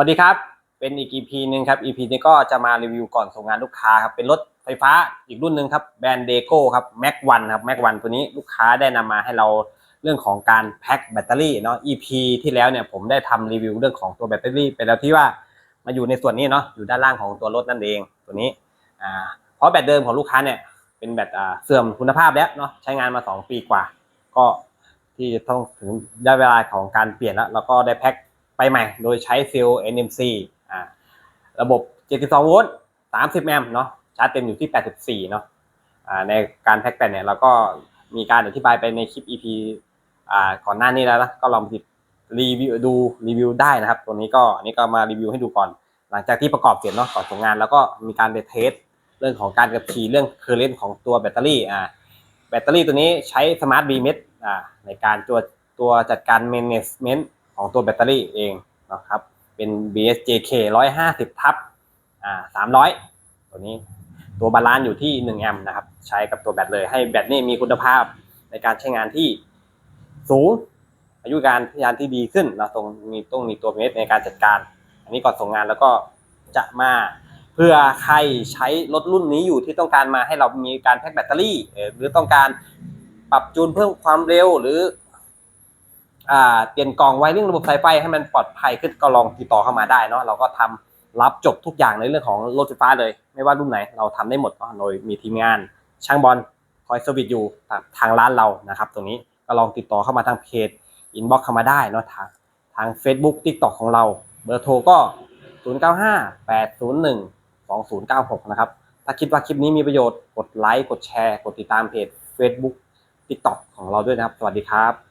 วัสดีครับ เป็นอีก EP หนึ่งครับ EP นี้ก็จะมารีวิวก่อนส่งงานลูกค้าครับ เป็นรถไฟฟ้าอีกรุ่นหนึ่งครับ แบรนด์เดโก้ครับแม็กวันครับแม็กวันตัวนี้ลูกค้าได้นำมาให้เราเรื่องของการแพ็คแบตเตอรี่เนาะ EP ที่แล้วเนี่ยผมได้ทำรีวิวเรื่องของตัวแบตเตอรี่ไปแล้วที่ว่ามาอยู่ในส่วนนี้เนาะ อยู่ด้านล่างของตัวรถนั่นเองตัวนี้ อ่า เพราะแบตเดิมของลูกค้าเนี่ยเป็นแบตอ่าเสื่อมคุณภาพแล้วเนาะ ใช้งานมา 2 ปีกว่า ก็ที่จะต้องถึงได้เวลาของการเปลี่ยนแล้ว แล้วก็ได้แพ็ค ไปใหม่ โดยใช้เซลล์ NMC อ่าระบบ 72 โวลต์ 30 แอมป์เนาะชาร์จเต็มอยู่ที่ 84 เนาะอ่าในการแพ็กแบตเนี่ยเราก็มีการอธิบายไปในคลิป EP อ่าก่อนหน้านี้แล้วนะก็ลองติดรีวิวดูรีวิวได้นะครับตัวนี้ก็นนี้ก็มารีวิวให้ดูก่อน หลังจากที่ประกอบเสร็จเนาะก่อนส่งงาน แล้วก็มีการไปเทสเรื่องของการกับขี่เรื่องเคอร์เรนต์ของตัวแบตเตอรี่อ่าแบตเตอรี่ตัวนี้ใช้สมาร์ทบีเมอ่าในการตัวตัวจัดการ management ของตัวแบตเตอรี่เองนะครับเป็น BSJK 150ทับอ่า300 ตัวนี้ตัวบาลานซ์อยู่ที่1แอมป์นะครับใช้กับตัวแบตเลยให้แบตนี่มีคุณภาพในการใช้งานที่สูง อายุการใช้งานที่ดีขึ้นนะตรงมีต้องมีตัวเมตรในการจัดการ อันนี้ก่อนส่งงานแล้วก็จะมาเพื่อใครใช้รถรุ่นนี้อยู่ที่ต้องการมาให้เรามีการแพ็คแบตเตอรี่ หรือต้องการปรับจูนเพิ่มความเร็วหรือ เปลี่ยนกล่องไวริ่งระบบสายไฟให้มันปลอดภัยขึ้นก็ลองติดต่อเข้ามาได้เนาะเราก็ทำรับจบทุกอย่างในเรื่องของรถไฟฟ้าเลย ไม่ว่ารุ่นไหนเราทำได้หมดเนาะโดยมีทีมงาน ช่างบอลคอยเซอร์วิสอยู่ทางร้านเรานะครับตรงนี้ก็ลองติดต่อเข้ามาทางเพจอินบ็อกเข้ามาได้เนาะทางทาง Facebook TikTok ของเรา เบอร์โทรก็ 0958012096 นะครับ ถ้าคิดว่าคลิปนี้มีประโยชน์กดไลค์กดแชร์ กดติดตามเพจ Facebook TikTok ของเราด้วยนะครับ สวัสดีครับ